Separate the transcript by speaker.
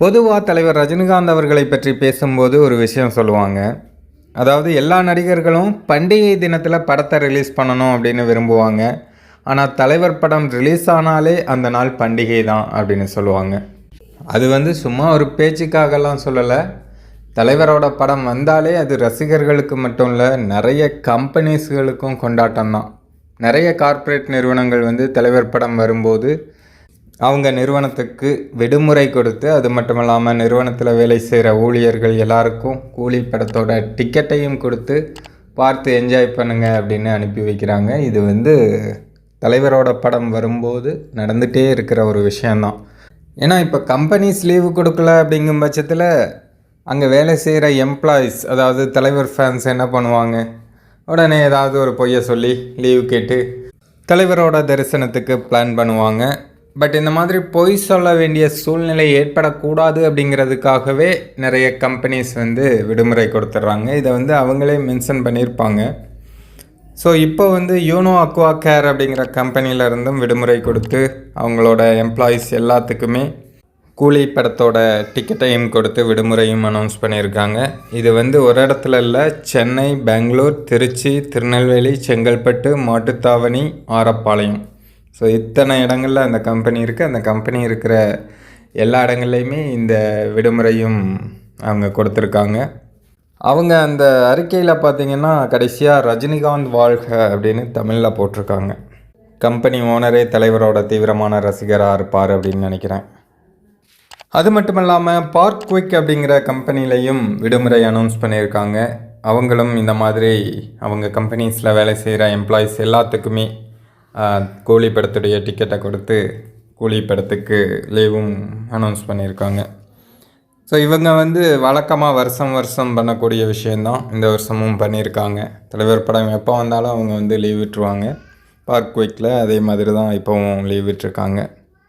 Speaker 1: பொதுவாக தலைவர் ரஜினிகாந்த் அவர்களை பற்றி பேசும்போது ஒரு விஷயம் சொல்லுவாங்க. அதாவது எல்லா நடிகர்களும் பண்டிகை தினத்தில் படத்தை ரிலீஸ் பண்ணணும் அப்படின்னு விரும்புவாங்க. ஆனால் தலைவர் படம் ரிலீஸ் ஆனாலே அந்த நாள் பண்டிகை தான் அப்படின்னு சொல்லுவாங்க. அது வந்து சும்மா ஒரு பேச்சுக்காகலாம் சொல்லலை. தலைவரோட படம் வந்தாலே அது ரசிகர்களுக்கு மட்டும் இல்லை நிறைய கம்பெனிஸ்களுக்கும் கொண்டாட்டம் தான். நிறைய கார்ப்பரேட் நிறுவனங்கள் வந்து தலைவர் படம் வரும்போது அவங்க நிறுவனத்துக்கு விடுமுறை கொடுத்து அது மட்டும் இல்லாமல் நிறுவனத்தில் வேலை செய்கிற ஊழியர்கள் எல்லாருக்கும் கூலி படத்தோட டிக்கெட்டையும் கொடுத்து பார்த்து என்ஜாய் பண்ணுங்க அப்படின்னு அனுப்பி வைக்கிறாங்க. இது வந்து தலைவரோட படம் வரும்போது நடந்துகிட்டே இருக்கிற ஒரு விஷயந்தான் ஏன்னா இப்போ கம்பெனிஸ் லீவு கொடுக்கல அப்படிங்கும் பட்சத்தில் அங்கே வேலை செய்கிற எம்ப்ளாயீஸ் அதாவது தலைவர் ஃபேன்ஸ் என்ன பண்ணுவாங்க? உடனே ஏதாவது ஒரு பொய்யை சொல்லி லீவு கேட்டு தலைவரோட தரிசனத்துக்கு பிளான் பண்ணுவாங்க. பட் இந்த மாதிரி பொய் சொல்ல வேண்டிய சூழ்நிலை ஏற்படக்கூடாது அப்படிங்கிறதுக்காகவே நிறைய கம்பெனிஸ் வந்து விடுமுறை கொடுத்துட்றாங்க இதை வந்து அவங்களே மென்ஷன் பண்ணியிருப்பாங்க. ஸோ இப்போ வந்து யூனோ அக்வா கேர் அப்படிங்கிற கம்பெனியில இருந்தும் விடுமுறை கொடுத்து அவங்களோட எம்ப்ளாயீஸ் எல்லாத்துக்குமே கூலி படத்தோட டிக்கெட்டையும் கொடுத்து விடுமுறையும் அனௌன்ஸ் பண்ணியிருக்காங்க. இது வந்து ஒரு இடத்துல இல்லை சென்னை பெங்களூர் திருச்சி திருநெல்வேலி செங்கல்பட்டு மாட்டுத்தாவணி ஆரப்பாளையம். ஸோ இத்தனை இடங்களில் அந்த கம்பெனி இருக்குது அந்த கம்பெனி இருக்கிற எல்லா இடங்கள்லையுமே இந்த விடுமுறையும் அவங்க கொடுத்துருக்காங்க. அவங்க அந்த அறிக்கையில் பார்த்தீங்கன்னா கடைசியாக ரஜினிகாந்த் வாழ்க அப்படின்னு தமிழில் போட்டிருக்காங்க. கம்பெனி ஓனரே தலைவரோட தீவிரமான ரசிகராக இருப்பார் அப்படின்னு நினைக்கிறேன். அது மட்டும் இல்லாமல் பார்க் குவிக் அப்படிங்கிற கம்பெனிலையும் விடுமுறை அனௌன்ஸ் பண்ணியிருக்காங்க. அவங்களும் இந்த மாதிரி அவங்க கம்பெனிஸில் வேலை செய்கிற எம்ப்ளாயீஸ் எல்லாத்துக்குமே கூலி படத்துடைய டிக்கெட்டை கொடுத்து கூலி படத்துக்கு லீவும் அனௌன்ஸ் பண்ணியிருக்காங்க. ஸோ இவங்க வந்து வழக்கமாக வருஷம் வருஷம் பண்ணக்கூடிய விஷயந்தான் இந்த வருஷமும் பண்ணியிருக்காங்க. தலைவர் படம் எப்போ வந்தாலும் அவங்க வந்து லீவ் விட்டுருவாங்க. பார்க் குயிக்கில் அதே மாதிரி தான் இப்போவும் லீவ் விட்டுருக்காங்க.